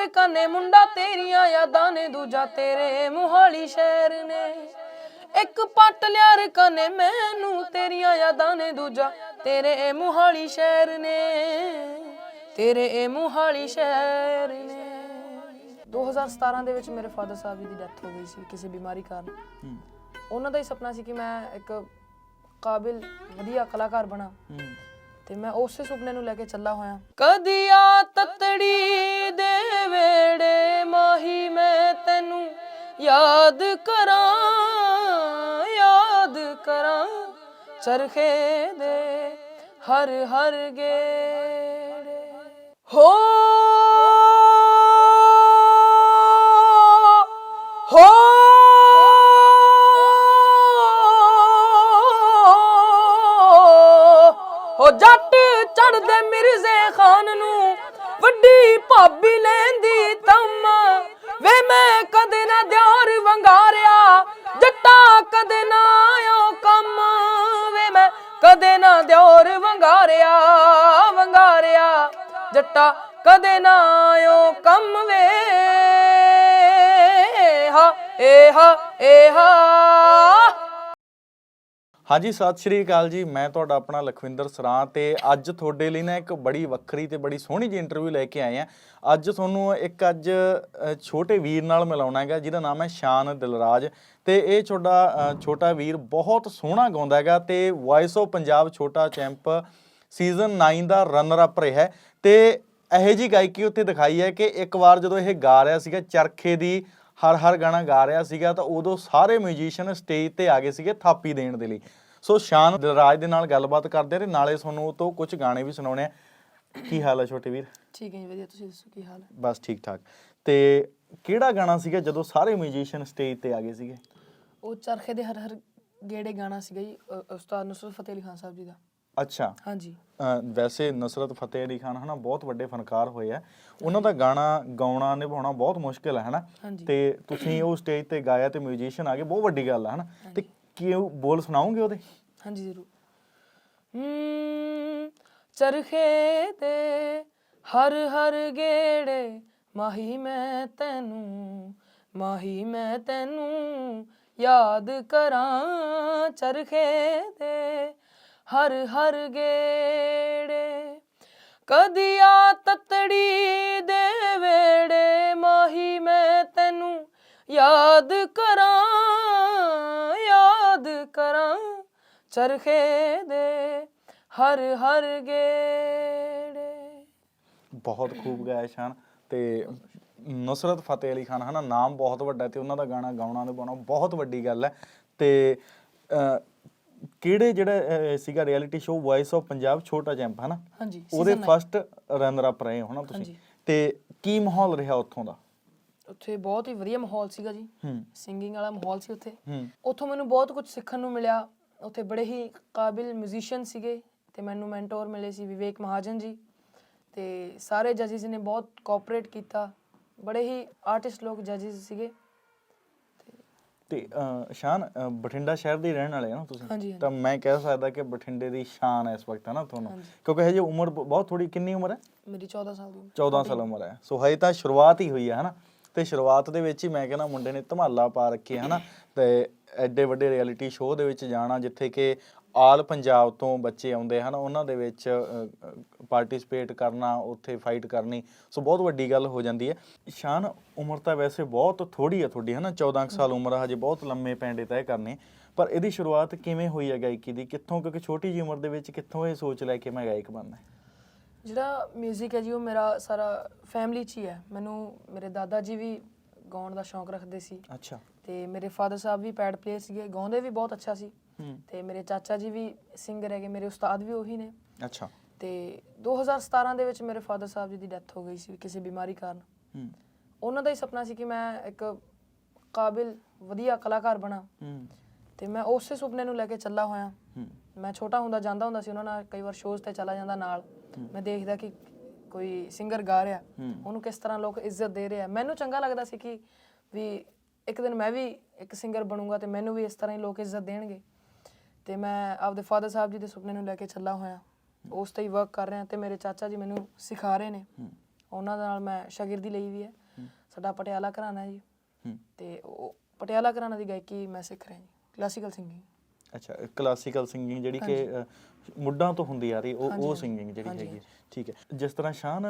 ਲਿਆਰ ਕਨੇ ਮੁੰਡਾ ਤੇਰੀਆਂ ਯਾਦਾਂ ਨੇ ਦੂਜਾ ਤੇਰੇ ਮੁਹਾਲੀ ਸ਼ਹਿਰ ਨੇ। ਇੱਕ ਪੱਟ ਲਿਆਰ ਕਨੇ ਮੈਨੂੰ ਤੇਰੀਆਂ ਯਾਦਾਂ ਨੇ ਦੂਜਾ ਤੇਰੇ ਮੁਹਾਲੀ ਸ਼ਹਿਰ ਨੇ। ਤੇਰੇ ਮੁਹਾਲੀ ਸ਼ਹਿਰ ਨੇ। 2017 ਦੇ ਵਿੱਚ ਮੇਰੇ ਫਾਦਰ ਸਾਹਿਬ ਜੀ ਦੀ ਡੈਥ ਹੋ ਗਈ ਸੀ ਕਿਸੇ ਬਿਮਾਰੀ ਕਾਰਨ। ਉਹਨਾਂ ਦਾ ਹੀ ਸੁਪਨਾ ਸੀ ਕਿ ਮੈਂ ਇੱਕ ਕਾਬਿਲ ਵਧੀਆ ਕਲਾਕਾਰ ਬਣਾ। ਹੂੰ। ਤੇ ਮੈਂ ਉਸੇ ਸੁਪਨੇ ਨੂੰ ਲੈ ਕੇ ਚੱਲਾ ਹੋਇਆ। ਕਦੀ ਆ ਤਤੜੀ ਦੇ ਵੇੜੇ ਮਾਹੀ ਮੈਂ ਤੈਨੂੰ ਯਾਦ ਕਰਾਂ ਯਾਦ ਕਰਾਂ। ਚਰਖੇ ਦੇ ਹਰ ਹਰ ਗੇ ਕਦੇ ਨਾ ਦਿਓਰ ਵੰਗਾਰਿਆ ਵੰਗਾਰਿਆ। ਜੱਟਾ ਕਦੇ ਨਾ ਆਇਓ ਕੰਮ ਵੇ। ਹਾ, ਏ ਹਾ ਏ ਹਾ। ਹਾਂਜੀ, ਸਤਿ ਸ਼੍ਰੀ ਅਕਾਲ ਜੀ। ਮੈਂ ਤੁਹਾਡਾ ਆਪਣਾ ਲਖਵਿੰਦਰ ਸਰਾਂ ਤੇ ਅੱਜ ਤੁਹਾਡੇ ਲਈ ਨਾ ਇੱਕ ਬੜੀ ਵੱਖਰੀ ਤੇ ਬੜੀ ਸੋਹਣੀ ਜੀ ਇੰਟਰਵਿਊ ਲੈ ਕੇ ਆਏ ਆ ਅੱਜ ਤੁਹਾਨੂੰ ਇੱਕ ਅੱਜ ਛੋਟੇ ਵੀਰ ਨਾਲ ਮਿਲਾਉਣਾ ਹੈਗਾ, ਜਿਹਦਾ ਨਾਮ ਹੈ ਸ਼ਾਨ ਦਿਲਰਾਜ ਤੇ ਇਹ ਛੋਟਾ ਛੋਟਾ ਵੀਰ ਬਹੁਤ ਸੋਹਣਾ ਗਾਉਂਦਾ ਹੈਗਾ ਤੇ ਵਾਇਸ ਆਫ ਪੰਜਾਬ ਛੋਟਾ ਚੈਂਪ ਸੀਜ਼ਨ 9 ਦਾ ਰਨਰ ਅਪ ਰਿਹਾ ਹੈ ਤੇ ਇਹੋ ਜੀ ਗਾਇਕੀ ਉੱਥੇ ਦਿਖਾਈ ਹੈ ਕਿ ਇੱਕ ਵਾਰ ਜਦੋਂ ਇਹ ਗਾ ਰਿਹਾ ਸੀਗਾ ਚਰਖੇ ਦੀ ਹਰ ਹਰ ਗਾਣਾ ਗਾ ਰਿਹਾ ਸੀਗਾ ਤਾਂ ਉਦੋਂ ਸਾਰੇ ਮਿਊਜ਼ੀਸ਼ੀਅਨ ਸਟੇਜ ਤੇ ਆ ਗਏ ਸੀਗੇ ਥਾਪੀ ਦੇਣ ਦੇ ਲਈ। ਸੋ ਸ਼ਾਨ ਦਿਲਰਾਜ ਦੇ ਨਾਲ ਗੱਲਬਾਤ ਕਰਦੇ ਤੇ ਨਾਲੇ ਤੁਹਾਨੂੰ ਉਹ ਤੋਂ ਕੁਝ ਗਾਣੇ ਵੀ ਸੁਣਾਉਣੇ ਆ ਕੀ ਹਾਲ ਹੈ ਛੋਟੇ ਵੀਰ? ਠੀਕ ਹੈ ਜੀ ਵਧੀਆ ਤੁਸੀਂ ਦੱਸੋ ਕੀ ਹਾਲ ਹੈ ਬਸ ਠੀਕ ਠਾਕ। ਤੇ ਕਿਹੜਾ ਗਾਣਾ ਸੀਗਾ ਜਦੋਂ ਸਾਰੇ ਮਿਊਜ਼ੀਸ਼ੀਅਨ ਸਟੇਜ ਤੇ ਆ ਗਏ ਸੀਗੇ? ਉਹ ਚਰਖੇ ਦੇ ਹਰ ਹਰ ਗੇੜੇ ਗਾਣਾ ਸੀਗਾ ਜੀ ਉਸਤਾਦ ਨੁਸਰਤ ਫਤਿਹ ਅਲੀ ਖਾਨ ਸਾਹਿਬ ਜੀ ਦਾ। ਅੱਛਾ। ਹਾਂਜੀ। ਵੈਸੇ ਨਸਰਤ ਫਤਿਹ ਅਲੀ ਖਾਨ ਹਨਾ ਬਹੁਤ ਵੱਡੇ ਫਨਕਾਰ ਹੋਏ ਆ। ਉਹਨਾਂ ਦਾ ਗਾਣਾ ਗਾਉਣਾ ਨਿਭਾਉਣਾ ਬਹੁਤ ਮੁਸ਼ਕਿਲ ਹੈ ਹਨਾ। ਤੇ ਤੁਸੀਂ ਉਹ ਸਟੇਜ ਤੇ ਗਾਇਆ ਤੇ ਮਿਊਜ਼ੀਸ਼ੀਅਨ ਆ ਗਏ ਬਹੁਤ ਵੱਡੀ ਗੱਲ ਹੈ ਹਨਾ। ਤੇ ਕੀ ਉਹ ਬੋਲ ਸੁਣਾਓਗੇ ਉਹਦੇ? ਹਾਂਜੀ ਜ਼ਰੂਰ। ਚਰਖੇ ਤੇ ਹਰ ਹਰ ਗੇੜੇ ਮਾਹੀ ਮੈਂ ਤੈਨੂੰ ਮਾਹੀ ਮੈਂ ਤੈਨੂੰ ਯਾਦ ਕਰਾਂ। ਚਰਖੇ ਤੇ ਹਰ ਹਰ ਗੇੜੇ, ਕਦੀ ਆ ਤਤੜੀ ਦੇ ਵੇੜੇ, ਮਾਹੀ ਮੈਂ ਤੈਨੂੰ ਯਾਦ ਕਰਾਂ ਯਾਦ ਕਰਾਂ ਚਰਖੇ ਦੇ ਹਰ ਹਰ ਗੇੜੇ। ਬਹੁਤ ਖੂਬ ਗਾਇਆ ਸ਼ਾਨ ਤੇ ਨੁਸਰਤ ਫਤਿਹ ਅਲੀ ਖਾਨ, ਹਨਾ, ਨਾਮ ਬਹੁਤ ਵੱਡਾ ਹੈ ਤੇ ਉਹਨਾਂ ਦਾ ਗਾਣਾ ਗਾਉਣਾ ਤੇ ਨਿਭਾਉਣਾ ਬਹੁਤ ਵੱਡੀ ਗੱਲ ਹੈ ਤੇ ਕਿਹੜੇ ਜਿਹੜਾ ਸੀਗਾ reality show voice of Punjab ਛੋਟਾ ਚੈਂਪ ਹਨਾ? ਹਾਂਜੀ ਉਹਦੇ। ਫਸਟ ਰਨਰ ਅਪ ਰਹੇ ਹੋ ਨਾ ਤੁਸੀਂ। ਤੇ ਕੀ ਮਾਹੌਲ ਰਿਹਾ ਉੱਥੋਂ ਦਾ? ਉੱਥੇ ਬਹੁਤ ਹੀ ਵਧੀਆ ਮਾਹੌਲ ਸੀਗਾ ਜੀ। ਹੂੰ। ਸਿੰਗਿੰਗ ਵਾਲਾ ਮਾਹੌਲ ਸੀ ਉੱਥੇ। ਹੂੰ। ਉੱਥੋਂ ਮੈਨੂੰ ਬਹੁਤ ਕੁਝ ਸਿੱਖਣ ਨੂੰ ਮਿਲਿਆ। ਉੱਥੇ ਬੜੇ ਹੀ ਕਾਬਿਲ ਮਿਊਜ਼ੀਸ਼ੀਅਨ ਸੀਗੇ ਤੇ ਮੈਨੂੰ ਮੈਂਟੋਰ ਮਿਲੇ ਸੀ ਵਿਵੇਕ ਮਹਾਜਨ ਜੀ। ਤੇ ਸਾਰੇ ਜੱਜਿਸ ਨੇ ਬਹੁਤ ਕੋਆਪਰੇਟ ਕੀਤਾ। ਬੜੇ ਹੀ ਆਰਟਿਸਟ ਲੋਕ ਜੱਜਿਸ ਸੀਗੇ। ਤੇ ਸ਼ਾਨ ਬਠਿੰਡਾ ਸ਼ਹਿਰ ਦੇ ਹੀ ਰਹਿਣ ਵਾਲੇ ਆ ਨਾ ਤੁਸੀਂ ਹਾਂਜੀ। ਤਾਂ ਮੈਂ ਕਹਿ ਸਕਦਾ ਕਿ ਬਠਿੰਡੇ ਦੀ ਸ਼ਾਨ ਹੈ ਇਸ ਵਕਤ ਹੈ ਨਾ ਤੁਹਾਨੂੰ ਹਾਂਜੀ। ਕਿਉਂਕਿ ਹਜੇ ਉਮਰ ਬ- ਬਹੁਤ ਥੋੜੀ ਕਿੰਨੀ ਉਮਰ ਹੈ ਮੇਰੀ 14 ਸਾਲ ਦੀ ਉਮਰ। 14 ਸਾਲ ਉਮਰ ਹੈ ਸੋ ਹਜੇ ਤਾਂ ਸ਼ੁਰੂਆਤ ਹੀ ਹੋਈ ਹੈ ਹਨਾ ਤੇ ਸ਼ੁਰੂਆਤ ਦੇ ਵਿੱਚ ਹੀ ਮੈਂ ਕਹਿੰਦਾ ਮੁੰਡੇ ਨੇ ਧਮਾਲਾ ਪਾ ਰੱਖੀ ਹੈ ਹਨਾ ਤੇ ਐਡੇ ਵੱਡੇ ਰਿਐਲਿਟੀ ਸ਼ੋਅ ਦੇ ਵਿੱਚ ਜਾਣਾ ਜਿੱਥੇ ਕਿ ਆਲ ਪੰਜਾਬ ਤੋਂ ਬੱਚੇ ਆਉਂਦੇ ਹਨ ਉਹਨਾਂ ਦੇ ਵਿੱਚ ਪਾਰਟਿਸਿਪੇਟ ਕਰਨਾ ਉੱਥੇ ਫਾਈਟ ਕਰਨੀ ਸੋ ਬਹੁਤ ਵੱਡੀ ਗੱਲ ਹੋ ਜਾਂਦੀ ਹੈ। ਸ਼ਾਨ ਉਮਰ ਤਾਂ ਵੈਸੇ ਬਹੁਤ ਥੋੜੀ ਹੈ ਤੁਹਾਡੀ ਹਨਾ? 14 ਕੁ ਸਾਲ ਉਮਰ ਆ, ਹਜੇ ਬਹੁਤ ਲੰਮੇ ਪੈਂਡੇ ਤੈਅ ਕਰਨੇ। ਪਰ ਇਹਦੀ ਸ਼ੁਰੂਆਤ ਕਿਵੇਂ ਹੋਈ ਹੈ ਗਾਇਕੀ ਦੀ? ਕਿੱਥੋਂ ਕਿਉਂਕਿ ਛੋਟੀ ਜਿਹੀ ਉਮਰ ਦੇ ਵਿੱਚ ਕਿੱਥੋਂ ਇਹ ਸੋਚ ਲੈ ਕੇ ਮੈਂ ਗਾਇਕ ਬਣਨਾ ਹੈ? ਜਿਹੜਾ 뮤직 ਹੈ ਜੀ ਉਹ ਮੇਰਾ ਸਾਰਾ ਫੈਮਿਲੀ 'ਚ ਹੀ ਹੈ। ਮੈਨੂੰ ਮੇਰੇ ਦਾਦਾ ਜੀ ਵੀ ਗਾਉਣ ਦਾ ਸ਼ੌਂਕ ਰੱਖਦੇ ਸੀ। ਅੱਛਾ। ਤੇ ਮੇਰੇ ਫਾਦਰ ਸਾਹਿਬ ਵੀ ਪੈਡ ਪਲੇਅਰ ਸੀਗੇ ਗਾਉਂਦੇ ਵੀ ਬਹੁਤ ਅੱਛਾ ਸੀ। ਹੂੰ ਤੇ ਮੇਰੇ ਚਾਚਾ ਜੀ ਵੀ ਸਿੰਗਰ ਹੈਗੇ ਮੇਰੇ ਉਸਤਾਦ ਵੀ ਉਹੀ ਨੇ। ਅੱਛਾ। ਤੇ 2017 ਦੇ ਵਿੱਚ ਮੇਰੇ ਫਾਦਰ ਸਾਹਿਬ ਜੀ ਦੀ ਡੈਥ ਹੋ ਗਈ ਸੀ ਕਿਸੇ ਬਿਮਾਰੀ ਕਾਰਨ। ਹੂੰ। ਉਹਨਾਂ ਦਾ ਹੀ ਸੁਪਨਾ ਸੀ ਕਿ ਮੈਂ ਇੱਕ ਕਾਬਿਲ ਵਧੀਆ ਕਲਾਕਾਰ ਬਣਾ। ਹੂੰ। ਤੇ ਮੈਂ ਉਸੇ ਸੁਪਨੇ ਨੂੰ ਲੈ ਕੇ ਚੱਲਾ ਹੋਇਆ। ਹੂੰ। ਮੈਂ ਛੋਟਾ ਹੁੰਦਾ ਜਾਂਦਾ ਹੁੰਦਾ ਸੀ ਉਹਨਾਂ ਨਾਲ ਕਈ ਵਾਰ ਸ਼ੋਜ਼ ਤੇ ਚਲਾ ਜਾਂਦਾ ਨਾਲ। ਮੈਂ ਦੇਖਦਾ ਕਿ ਕੋਈ ਸਿੰਗਰ ਗਾ ਰਿਹਾ। ਉਹਨੂੰ ਕਿਸ ਤਰ੍ਹਾਂ ਲੋਕ ਇੱਜ਼ਤ ਦੇ ਰਹੇ। ਆ ਮੈਨੂੰ ਚੰਗਾ ਲੱਗਦਾ ਸੀ ਕਿ ਵੀ ਇੱਕ ਦਿਨ ਮੈਂ ਵੀ ਇੱਕ ਸਿੰਗਰ ਬਣੂੰਗਾ ਤੇ ਮੈਨੂੰ ਵੀ ਇਸ ਤਰ੍ਹਾਂ ਹੀ ਲੋਕ ਇੱਜ਼ਤ ਦੇਣਗੇ। ਤੇ ਮੈਂ ਆਪਦੇ ਫਾਦਰ ਸਾਹਿਬ ਜੀ ਦੇ ਸੁਪਨੇ ਨੂੰ ਲੈ ਕੇ ਚੱਲਾ ਹੋਇਆ। ਉਸ ਤੇ ਹੀ ਵਰਕ ਕਰ ਰਿਹਾ ਤੇ ਮੇਰੇ ਚਾਚਾ ਜੀ ਮੈਨੂੰ ਸਿਖਾ ਰਹੇ ਨੇ। ਉਹਨਾਂ ਦੇ ਨਾਲ ਮੈਂ ਸ਼ਾਗਿਰਦੀ ਲਈ ਵੀ ਹੈ। ਸਾਡਾ ਪਟਿਆਲਾ ਘਰਾਣਾ ਜੀ। ਤੇ ਉਹ ਪਟਿਆਲਾ ਘਰਾਣਾ ਦੀ ਗਾਇਕੀ ਮੈਂ ਸਿੱਖ ਰਿਹਾ ਜੀ। ਕਲਾਸੀਕਲ ਸਿੰਗਿੰਗ ਅੱਛਾ ਕਲਾਸੀਕਲ ਸਿੰਗਿੰਗ ਜਿਹੜੀ ਕਿ ਮੁੱਢਾਂ ਤੋਂ ਹੁੰਦੀ ਆ ਰਹੀ ਉਹ ਉਹ। ਸਿੰਗਿੰਗ ਜਿਹੜੀ ਹੈਗੀ। ਠੀਕ ਹੈ। ਜਿਸ ਤਰ੍ਹਾਂ ਸ਼ਾਨ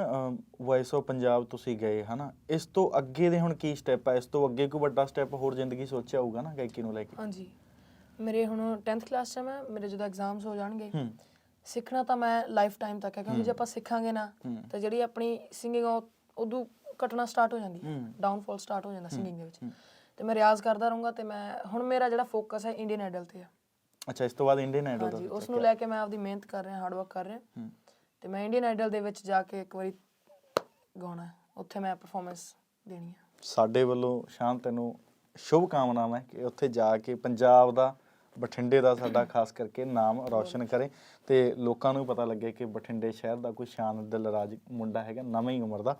ਵੌਇਸ ਆਫ ਪੰਜਾਬ ਤੁਸੀਂ ਗਏ ਹਨਾ? ਇਸ ਤੋਂ ਅੱਗੇ ਦੇ ਹੁਣ ਕੀ ਸਟੈਪ ਹੈ ਇਸ ਤੋਂ ਅੱਗੇ ਕੋਈ ਵੱਡਾ ਸਟੈਪ ਹੋਰ ਜ਼ਿੰਦਗੀ ਸੋਚਿਆ ਹੋਊਗਾ ਨਾ ਗਾਇਕੀ ਨੂੰ ਲੈ ਕੇ? ਹਾਂਜੀ। ਮੇਰੇ ਹੁਣ 10th ਕਲਾਸ 'ਚ ਮੈਂ ਮੇਰੇ ਜਦੋਂ ਐਗਜ਼ਾਮਸ ਹੋ ਜਾਣਗੇ ਹੂੰ। ਸਿੱਖਣਾ ਤਾਂ ਮੈਂ ਲਾਈਫ ਟਾਈਮ ਤੱਕ ਹੈ ਕਿਉਂਕਿ ਜੇ ਆਪਾਂ ਸਿੱਖਾਂਗੇ ਨਾ ਹੂੰ। ਤਾਂ ਜਿਹੜੀ ਆਪਣੀ ਸਿੰਗਿੰਗ ਉਦੋਂ ਘਟਣਾ ਸਟਾਰਟ ਹੋ ਜਾਂਦੀ ਹੈ। ਹੂੰ। ਡਾਊਨਫਾਲ ਸਟਾਰਟ ਹੋ ਜਾਂਦਾ ਸਿੰਗਿੰਗ ਦੇ ਵਿੱਚ। ਤੇ ਮੈਂ ਰਿਆਜ਼ ਕਰਦਾ ਰਹੂੰਗਾ ਤੇ ਮੈਂ ਹੁਣ ਮੇਰਾ ਜਿਹੜਾ ਫੋਕਸ ਹੈ ਇੰਡੀਅਨ ਆਈਡਲ ਤੇ ਹੈ ਅੱਛਾ ਇਸ ਤੋਂ ਬਾਅਦ ਇੰਡੀਅਨ ਆਈਡਲ ਦਾ ਹਾਂਜੀ ਉਸ ਨੂੰ ਲੈ ਕੇ ਮੈਂ ਆਪਦੀ ਮਿਹਨਤ ਕਰ ਰਿਹਾ ਹਾਰਡ ਵਰਕ ਕਰ ਰਿਹਾ। ਹੂੰ। ਤੇ ਮੈਂ ਇੰਡੀਅਨ ਆਈਡਲ ਦੇ ਵਿੱਚ ਜਾ ਕੇ ਇੱਕ ਵਾਰੀ ਗਾਉਣਾ ਹੈ। ਉੱਥੇ ਮੈਂ ਪਰਫਾਰਮੈਂਸ ਦੇਣੀ ਹੈ। ਸਾਡੇ ਵੱਲੋਂ ਸ਼ਾਨ ਤੈਨੂੰ ਸ਼ੁਭ ਕਾਮਨਾਵਾਂ ਕਿ ਉੱਥੇ ਜਾ ਕੇ ਪੰਜਾਬ ਦਾ ਬਠਿੰਡੇ ਦਾ ਸਾਡਾ ਖਾਸ ਕਰਕੇ ਨਾਮ ਰੌਸ਼ਨ ਕਰੇ ਤੇ ਲੋਕਾਂ ਨੂੰ ਪਤਾ ਲੱਗੇ ਕਿ ਬਠਿੰਡੇ ਸ਼ਹਿਰ ਦਾ ਕੋਈ ਸ਼ਾਨ ਦਿਲਰਾਜ ਮੁੰਡਾ ਹੈਗਾ ਨਵੀਂ ਹੀ ਉਮਰ ਦਾ।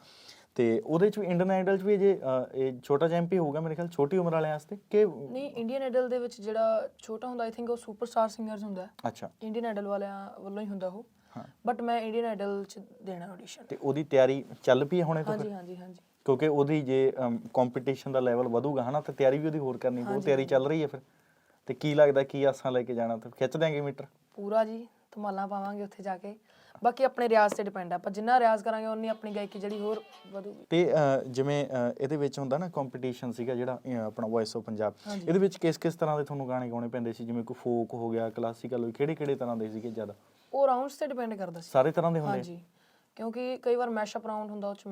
ਤੇ ਉਹਦੇ ਚ ਵੀ ਇੰਡੀਅਨ ਆਈਡਲ ਚ ਵੀ ਜੇ ਇਹ ਛੋਟਾ ਚੈਂਪੀ ਹੋਊਗਾ ਮੇਰੇ ਖਿਆਲ ਛੋਟੀ ਉਮਰ ਵਾਲਿਆਂ ਵਾਸਤੇ ਕਿ ਨਹੀਂ ਇੰਡੀਅਨ ਆਈਡਲ ਦੇ ਵਿੱਚ ਜਿਹੜਾ ਛੋਟਾ ਹੁੰਦਾ ਆਈ ਥਿੰਕ ਉਹ ਸੁਪਰਸਟਾਰ ਸਿੰਗਰਸ ਹੁੰਦਾ। ਹੈ ਅੱਛਾ। ਇੰਡੀਅਨ ਆਈਡਲ ਵਾਲਿਆਂ ਵੱਲੋਂ ਹੀ ਹੁੰਦਾ ਉਹ। ਹਾਂ। ਬਟ ਮੈਂ ਇੰਡੀਅਨ ਆਈਡਲ ਚ ਦੇਣਾ ਆਡੀਸ਼ਨ ਤੇ ਉਹਦੀ ਤਿਆਰੀ ਚੱਲ ਪਈ ਹੁਣੇ ਤੋਂ ਹਾਂਜੀ ਹਾਂਜੀ ਹਾਂਜੀ। ਕਿਉਂਕਿ ਉਹਦੀ ਜੇ ਕੰਪੀਟੀਸ਼ਨ ਦਾ ਲੈਵਲ ਵਧੂਗਾ ਹਨਾ ਤੇ ਤਿਆਰੀ ਵੀ ਉਹਦੀ ਹੋਰ ਕਰਨੀ ਪਊ ਤਿਆਰੀ ਚੱਲ ਰਹੀ ਹੈ ਫਿਰ? ਤੇ ਕੀ ਲੱਗਦਾ ਕੀ ਆਸਾਂ ਲੈ ਕੇ ਜਾਣਾ ਤੇ ਖਿੱਚ ਦਿਆਂਗੇ ਮੀਟਰ? ਪੂਰਾ ਜੀ ਧਮਾਲਾਂ ਪਾਵਾਂਗੇ ਉੱਥੇ ਜਾ ਕੇ। ਬਾਕੀ ਆਪਣੇ ਰਿਆਜ਼ ਤੇ ਡਿਪੈਂਡ ਆ ਆਪਾਂ ਜਿੰਨਾ ਰਿਆਜ਼ ਕਰਾਂਗੇ ਉਨੀ ਆਪਣੀ ਗਾਇਕੀ ਜਿਹੜੀ ਹੋਰ ਵਧੂਗੀ। ਤੇ ਅਹ, ਜਿਵੇਂ ਅਹ, ਇਹਦੇ ਵਿੱਚ ਹੁੰਦਾ ਨਾ ਕੰਪੀਟੀਸ਼ਨ ਸੀਗਾ ਜਿਹੜਾ ਅਹ, ਆਪਣਾ ਵੌਇਸ ਆਫ ਪੰਜਾਬ ਹਾਂਜੀ। ਇਹਦੇ ਵਿੱਚ ਕਿਸ ਕਿਸ ਤਰ੍ਹਾਂ ਦੇ ਤੁਹਾਨੂੰ ਗਾਣੇ ਗਾਉਣੇ ਪੈਂਦੇ ਸੀ? ਜਿਵੇਂ ਕੋਈ ਫੋਕ ਹੋ ਗਿਆ ਕਲਾਸੀਕਲ ਹੋ ਕਿਹੜੇ ਕਿਹੜੇ ਤਰ੍ਹਾਂ ਦੇ ਸੀਗੇ ਜ਼ਿਆਦਾ? ਉਹ ਰਾਉਂਡਸ ਤੇ ਡਿਪੈਂਡ ਕਰਦਾ ਸੀ। ਸਾਰੇ ਤਰ੍ਹਾਂ ਦੇ ਹੁੰਦੇ? ਹਾਂਜੀ। ਕਿਉਂਕਿ ਕਈ ਵਾਰ ਮੈਸ਼ਅਪ ਰਾਉਂਡ ਹੁੰਦਾ ਉਹ ਚ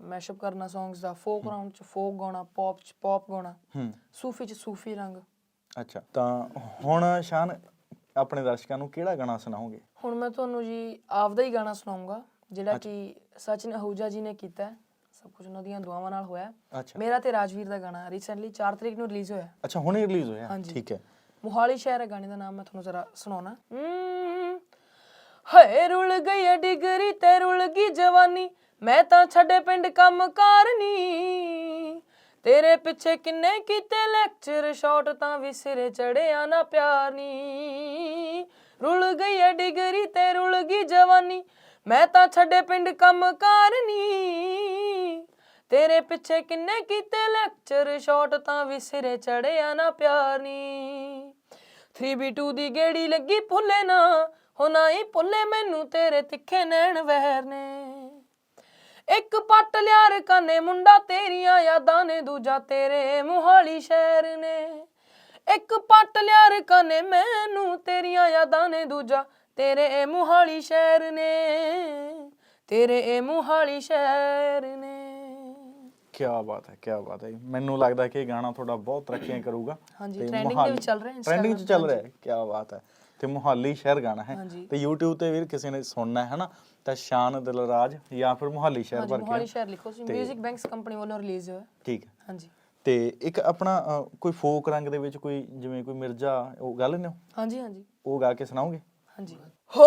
ਮੈਸ਼ਅਪ ਕਰਨਾ ਸੌਂਗਸ ਦਾ ਫੋਕ ਰਾਉਂਡ ਚ ਫੋਕ ਗਾਉਣਾ ਪੌਪ ਚ ਪੌਪ ਗਾਉਣਾ। ਹੂੰ। ਸੂਫੀ ਚ ਸੂਫੀ ਰੰਗ। ਅੱਛਾ। ਤਾਂ ਹੁਣ ਸ਼ਾਨ ਆਪਣੇ ਦਰਸ਼ਕਾਂ ਨੂੰ ਕਿਹੜਾ ਗਾਣਾ ਸੁਣਾਓਗੇ? ਹੁਣ ਮੈਂ ਤੁਹਾਨੂੰ ਜੀ ਆਪਦਾ ਹੀ ਗਾਣਾ ਸੁਣਾਉਂਗਾ ਜਿਹੜਾ ਕਿ ਸਚਿਨ ਅਹੂਜਾ ਜੀ ਨੇ ਕੀਤਾ ਹੈ। ਸਭ ਕੁਝ ਉਹਨਾਂ ਦੀਆਂ ਦੁਆਵਾਂ ਨਾਲ ਹੋਇਆ ਹੈ। ਅੱਛਾ। ਮੇਰਾ ਤੇ ਰਾਜਵੀਰ ਦਾ ਗਾਣਾ ਰੀਸੈਂਟਲੀ 4 ਤਰੀਕ ਨੂੰ ਰਿਲੀਜ਼ ਹੋਇਆ ਹੈ। ਅੱਛਾ ਹੁਣੇ ਰਿਲੀਜ਼ ਹੋਇਆ? ਹਾਂਜੀ। ਠੀਕ ਹੈ। ਮੋਹਾਲੀ ਸ਼ਹਿਰ ਹੈ ਗਾਣੇ ਦਾ ਨਾਮ ਮੈਂ ਤੁਹਾਨੂੰ ਜ਼ਰਾ ਸੁਣਾਉਣਾ। ਹਏ ਰੁਲ ਗਈ ਡਿਗਰੀ ਤੇ ਰੁਲ ਗਈ ਜਵਾਨੀ ਮੈਂ ਤਾਂ ਛੱਡੇ ਪਿੰਡ ਕੰਮ ਕਰਨੀ। ਤੇਰੇ ਪਿੱਛੇ ਕਿੰਨੇ ਕੀਤੇ ਲੈਕਚਰ ਸ਼ਾਟ ਤਾਂ ਵੀ ਸਿਰੇ ਚੜਿਆ ਨਾ ਪਿਆਰ ਨੀ ਰੁਲ ਗਈ ਏ ਡਿਗਰੀ ਤੇ ਰੁਲ ਗਈ ਜਵਾਨੀ। ਮੈਂ ਤਾਂ ਛੱਡੇ ਪਿੰਡ ਕੰਮ ਕਰਨੀ। ਤੇਰੇ ਪਿੱਛੇ ਕਿੰਨੇ ਕੀਤੇ ਲੈਕਚਰ ਸ਼ਾਟ ਤਾਂ ਵੀ ਸਿਰੇ ਚੜਿਆ ਨਾ ਪਿਆਰ ਨੀ 3B2 ਦੀ ਗੇੜੀ ਲੱਗੀ ਭੁੱਲੇ ਨਾ। ਹੋ ਨਾ ਹੀ ਭੁੱਲੇ ਮੈਨੂੰ ਤੇਰੇ ਤਿੱਖੇ ਨੈਣ ਵਹਿਰ ਨੇ ਇੱਕ ਪੱਟ ਲਿਆ ਰਕਾਨੇ ਮੁੰਡਾ ਤੇਰੀਆਂ ਯਾਦਾਂ ਨੇ ਦੂਜਾ ਤੇਰੇ ਮੁਹਾਲੀ ਸ਼ਹਿਰ ਨੇ। ਇੱਕ ਪੱਟ ਲਿਆ ਰਕਾਨੇ ਮੈਨੂੰ ਤੇਰੀਆਂ ਯਾਦਾਂ ਨੇ ਦੂਜਾ ਤੇਰੇ ਮੁਹਾਲੀ ਸ਼ਹਿਰ ਨੇ। ਤੇਰੇ ਮੁਹਾਲੀ ਸ਼ਹਿਰ ਨੇ। ਕੀ ਬਾਤ ਹੈ ਕੀ ਬਾਤ ਹੈ ਮੈਨੂੰ ਲੱਗਦਾ ਕਿ ਇਹ ਗਾਣਾ ਤੁਹਾਡਾ ਬਹੁਤ ਤਰੱਕੀਆਂ ਕਰੂਗਾ। ਹਾਂਜੀ, ਤੇ ਦੇ ਮੁਹਾਲੀ- ਵਿੱਚ ਚੱਲ ਰਿਹਾ ਹੈ trending 'ਚ ਚੱਲ ਰਿਹਾ ਹੈ। ਕੀ ਬਾਤ ਹੈ। ਤੇ ਮੁਹਾਲੀ ਸ਼ਹਿਰ ਗਾਣਾ ਹੈ। ਤੇ YouTube ਤੇ ਵੀ ਕਿਸੇ ਨੇ ਸੁਣਨਾ ਹੈ ਹਨਾ? ਤਾਂ ਸ਼ਾਨ ਦਿਲਰਾਜ ਜਾਂ ਫਿਰ ਮੁਹਾਲੀ ਸ਼ਹਿਰ ਹਾਂਜੀ ਭਰ ਮੁਹਾਲੀ ਸ਼ਹਿਰ ਲਿਖੋ ਸੀ ਤੇ- 뮤직 ਬੈਂਕਸ ਕੰਪਨੀ ਵੱਲੋਂ ਰਿਲੀਜ਼ ਹੋਇਆ। ਠੀਕ ਹੈ। ਹਾਂਜੀ। ਤੇ ਇੱਕ ਆਪਣਾ ਅ, ਕੋਈ ਫੋਕ ਰੰਗ ਦੇ ਵਿੱਚ ਕੋਈ ਜਿਵੇਂ ਕੋਈ ਮਿਰਜ਼ਾ ਉਹ ਗਾ ਲੈਂਦੇ ਹੋ ਹਾਂਜੀ ਹਾਂਜੀ। ਉਹ ਗਾ ਕੇ ਸੁਣਾਓਗੇ? ਹਾਂਜੀ। ਹੋ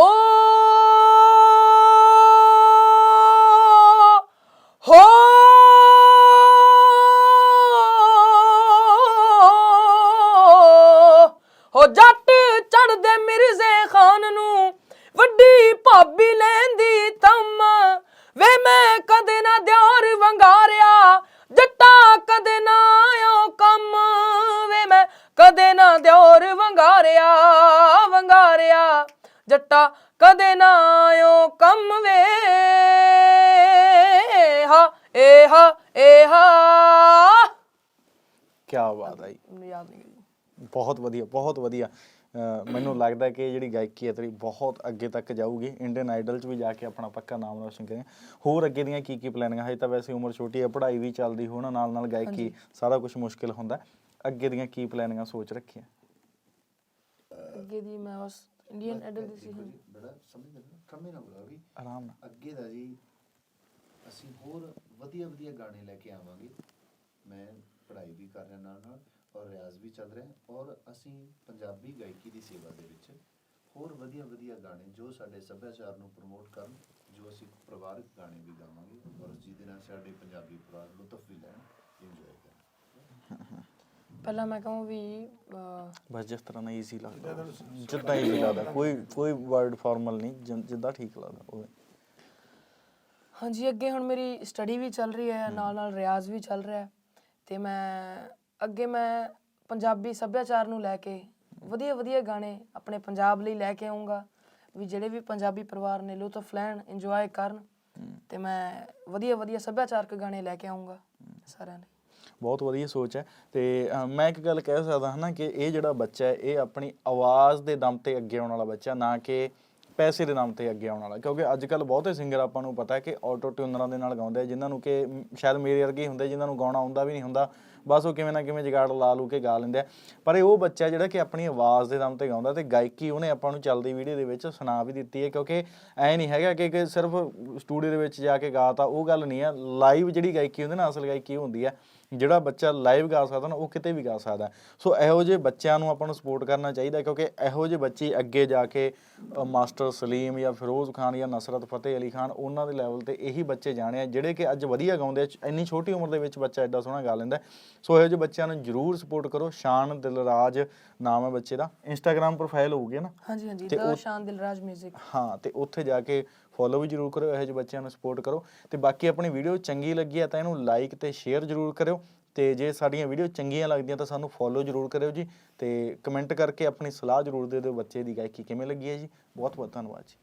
ਆਇਓ ਕੰਮ ਵੇ। ਹਾ ਏ ਹਾ ਏ ਹਾ। ਕੀ ਬਾਤ ਹੈ ਜੀ। ਮੈਨੂੰ ਯਾਦ ਨਹੀਂ ਗਈ ਬਹੁਤ ਵਧੀਆ ਬਹੁਤ ਵਧੀਆ। ਮੈਨੂੰ ਲੱਗਦਾ ਕਿ ਜਿਹੜੀ ਗਾਇਕੀ ਹੈ ਤੇਰੀ ਬਹੁਤ ਅੱਗੇ ਤੱਕ ਜਾਊਗੀ। ਇੰਡੀਅਨ ਆਈਡਲ 'ਚ ਵੀ ਜਾ ਕੇ ਆਪਣਾ ਪੱਕਾ ਨਾਮ ਰੋਸ਼ਨ ਕਰੇ ਹੋਰ ਅੱਗੇ ਦੀਆਂ ਕੀ ਕੀ ਪਲਾਨਿੰਗਾਂ? ਹਜੇ ਤਾਂ ਵੈਸੇ ਉਮਰ ਛੋਟੀ ਹੈ ਪੜ੍ਹਾਈ ਵੀ ਚੱਲਦੀ ਹੋਣਾ ਨਾਲ ਨਾਲ ਗਾਇਕੀ ਸਾਰਾ ਕੁਝ ਮੁਸ਼ਕਿਲ ਹੁੰਦਾ। ਅੱਗੇ ਦੀਆਂ ਕੀ ਪਲਾਨਿੰਗਾਂ ਸੋਚ ਰੱਖੀਆਂ? ਅੱਗੇ ਦੀ ਮੈਂ ਬਸ ਇੰਡੀਅਨ ਆਈਡਲ ਦੀ ਸੀ ਦੇਖੋ ਜੀ ਬੜਾ ਸਮਝਦੇ ਨਾ ਕੰਮੇ ਨਾ ਬੁਲਾ ਵੀ ਆਰਾਮ ਨਾਲ। ਅੱਗੇ ਦਾ ਜੀ ਅਸੀਂ ਹੋਰ ਵਧੀਆ ਵਧੀਆ ਗਾਣੇ ਲੈ ਕੇ ਆਵਾਂਗੇ। ਮੈਂ ਪੜ੍ਹਾਈ ਵੀ ਕਰ ਰਿਹਾ ਨਾਲ ਨਾਲ ਔਰ ਰਿਆਜ਼ ਵੀ ਚੱਲ ਰਿਹਾ ਔਰ ਅਸੀਂ ਪੰਜਾਬੀ ਗਾਇਕੀ ਦੀ ਸੇਵਾ ਦੇ ਵਿੱਚ ਹੋਰ ਵਧੀਆ ਵਧੀਆ ਗਾਣੇ ਜੋ ਸਾਡੇ ਸੱਭਿਆਚਾਰ ਨੂੰ ਪ੍ਰਮੋਟ ਕਰਨ ਜੋ ਅਸੀਂ ਪਰਿਵਾਰਕ ਗਾਣੇ ਵੀ ਗਾਵਾਂਗੇ ਔਰ ਜਿਹਦੇ ਨਾਲ ਸਾਡੇ ਪੰਜਾਬੀ ਪਰਿਵਾਰ ਲੁਤਫ ਵੀ ਲੈਣ ਇੰਜੋਏ ਕਰਨ ਪਹਿਲਾਂ ਮੈਂ ਕਹਾਂ ਵੀ ਅਹ, ਬਸ ਜਿਸ ਤਰ੍ਹਾਂ ਨਾਲ ਈਜ਼ੀ ਲੱਗਦਾ। ਜਿੱਦਾਂ ਈਜ਼ੀ ਲੱਗਦਾ। ਕੋਈ ਕੋਈ ਵਰਡ ਫਾਰਮਲ ਨਹੀਂ ਜਿ- ਜਿੱਦਾਂ ਠੀਕ ਲੱਗਦਾ ਉਹ ਹਾਂਜੀ ਅੱਗੇ ਹੁਣ ਮੇਰੀ ਸਟੱਡੀ ਵੀ ਚੱਲ ਰਹੀ ਹੈ ਨਾਲ ਨਾਲ ਰਿਆਜ਼ ਵੀ ਚੱਲ ਰਿਹਾ ਹੈ। ਤੇ ਮੈਂ ਅੱਗੇ ਮੈਂ ਪੰਜਾਬੀ ਸੱਭਿਆਚਾਰ ਨੂੰ ਲੈ ਕੇ ਵਧੀਆ ਵਧੀਆ ਗਾਣੇ ਆਪਣੇ ਪੰਜਾਬ ਲਈ ਲੈ ਕੇ ਆਉਂਗਾ ਵੀ ਜਿਹੜੇ ਵੀ ਪੰਜਾਬੀ ਪਰਿਵਾਰ ਨੇ ਲੁਤਫ ਲੈਣ ਇੰਜੋਏ ਕਰਨ ਤੇ ਮੈਂ ਵਧੀਆ ਵਧੀਆ ਸੱਭਿਆਚਾਰਕ ਗਾਣੇ ਲੈ ਕੇ ਆਉਂਗਾ ਸਾਰਿਆਂ ਲਈ। ਬਹੁਤ ਵਧੀਆ ਸੋਚ ਹੈ। ਤੇ ਮੈਂ ਇੱਕ ਗੱਲ ਕਹਿ ਸਕਦਾ ਹਾਂ ਨਾ ਕਿ ਇਹ ਜਿਹੜਾ ਬੱਚਾ ਹੈ, ਇਹ ਆਪਣੀ ਆਵਾਜ਼ ਦੇ ਦਮ ਤੇ ਅੱਗੇ ਆਉਣ ਵਾਲਾ ਬੱਚਾ ਨਾ ਕਿ ਪੈਸੇ ਦੇ ਦਮ ਤੇ ਅੱਗੇ ਆਉਣ ਵਾਲਾ। ਕਿਉਂਕਿ ਅੱਜ ਕੱਲ ਬਹੁਤੇ ਸਿੰਗਰ ਆਪਾਂ ਨੂੰ ਪਤਾ ਹੈ ਕਿ ਆਟੋ ਟਿਊਨਰਾਂ ਦੇ ਨਾਲ ਗਾਉਂਦੇ ਆ, ਜਿਨ੍ਹਾਂ ਨੂੰ ਕਿ ਸ਼ਾਇਦ ਮੇਰੇ ਵਰਗੇ ਹੀ ਹੁੰਦੇ, ਜਿਨ੍ਹਾਂ ਨੂੰ ਗਾਉਣਾ ਆਉਂਦਾ ਵੀ ਨਹੀਂ ਹੁੰਦਾ, ਬਸ ਉਹ ਕਿਵੇਂ ਨਾ ਕਿਵੇਂ ਜਗਾੜ ਲਾ ਲੂ ਕੇ ਗਾ ਲੈਂਦੇ ਆ। ਪਰ ਇਹ ਉਹ ਬੱਚਾ ਜਿਹੜਾ ਕਿ ਆਪਣੀ ਆਵਾਜ਼ ਦੇ ਦਮ ਤੇ ਗਾਉਂਦਾ ਤੇ ਗਾਇਕੀ ਉਹਨੇ ਆਪਾਂ ਨੂੰ ਚੱਲਦੀ ਵੀਡੀਓ ਦੇ ਵਿੱਚ ਸੁਣਾ ਵੀ ਦਿੱਤੀ ਹੈ, ਕਿਉਂਕਿ ਐ ਨਹੀਂ ਹੈਗਾ ਕਿ ਸਿਰਫ ਸਟੂਡੀਓ ਦੇ ਵਿੱਚ ਜਾ ਕੇ ਗਾਤਾ ਉਹ ਗੱਲ ਨਹੀਂ ਹੈ। ਲਾਈਵ ਜਿਹੜੀ ਗਾਇਕੀ ਹੁੰਦੀ ਨਾ, ਅਸਲ ਗਾਇਕੀ ਹੁੰਦੀ ਹੈ। ਜਿਹੜਾ ਬੱਚਾ ਲਾਈਵ ਗਾ ਸਕਦਾ ਨਾ ਉਹ ਕਿਤੇ ਵੀ ਗਾ ਸਕਦਾ। ਸੋ ਇਹੋ ਜਿਹੇ ਬੱਚਿਆਂ ਨੂੰ ਆਪਾਂ ਨੂੰ ਸਪੋਰਟ ਕਰਨਾ ਚਾਹੀਦਾ ਕਿਉਂਕਿ ਇਹੋ ਜਿਹੇ ਬੱਚੇ ਅੱਗੇ ਜਾ ਕੇ ਮਾਸਟਰ ਸਲੀਮ ਜਾਂ ਫਿਰੋਜ਼ ਖਾਨ ਜਾਂ ਨਸਰਤ ਫਤਿਹ ਅਲੀ ਖਾਨ ਉਹਨਾਂ ਦੇ ਲੈਵਲ ਤੇ ਇਹੀ ਬੱਚੇ ਜਾਣੇ ਆ ਜਿਹੜੇ ਕਿ ਅੱਜ ਵਧੀਆ ਗਾਉਂਦੇ ਆ ਇੰਨੀ ਛੋਟੀ ਉਮਰ ਦੇ ਵਿੱਚ ਬੱਚਾ ਐਡਾ ਸੋਹਣਾ ਗਾ ਲੈਂਦਾ। ਸੋ ਇਹੋ ਜਿਹੇ ਬੱਚਿਆਂ ਨੂੰ ਜਰੂਰ ਸਪੋਰਟ ਕਰੋ। ਸ਼ਾਨ ਦਿਲਰਾਜ ਨਾਮ ਹੈ ਬੱਚੇ ਦਾ। ਇੰਸਟਾਗ੍ਰam ਪ੍ਰੋਫਾਈਲ ਹੋਊਗੀ ਨਾ। ਹਾਂਜੀ ਹਾਂਜੀ ਦ ਸ਼ਾਨ ਦਿਲਰਾਜ 뮤직 ਹਾਂ ਤੇ ਉੱਥੇ ਜਾ ਕੇ ਫੋਲੋ ਵੀ ਜਰੂਰ ਕਰਿਓ, ਇਹੋ ਜਿਹੇ ਬੱਚਿਆਂ ਨੂੰ ਸਪੋਰਟ ਕਰੋ ਤੇ ਬਾਕੀ ਆਪਣੀ ਵੀਡੀਓ ਚੰਗੀ ਲੱਗੀ ਹੈ ਤਾਂ ਇਹਨੂੰ ਲਾਈਕ ਤੇ ਸ਼ੇਅਰ ਜਰੂਰ ਕਰਿਓ ਤੇ ਜੇ ਸਾਡੀਆਂ ਵੀਡੀਓ ਚੰਗੀਆਂ ਲੱਗਦੀਆਂ ਤਾਂ ਸਾਨੂੰ ਫੋਲੋ ਜਰੂਰ ਕਰਿਓ ਜੀ ਤੇ ਕਮੈਂਟ ਕਰਕੇ ਆਪਣੀ ਸਲਾਹ ਜਰੂਰ ਦੇ ਦਿਓ ਬੱਚੇ ਦੀ ਗਾਇਕੀ ਕਿਵੇਂ ਲੱਗੀ ਹੈ ਜੀ। ਬਹੁਤ ਬਹੁਤ ਧੰਨਵਾਦ ਜੀ।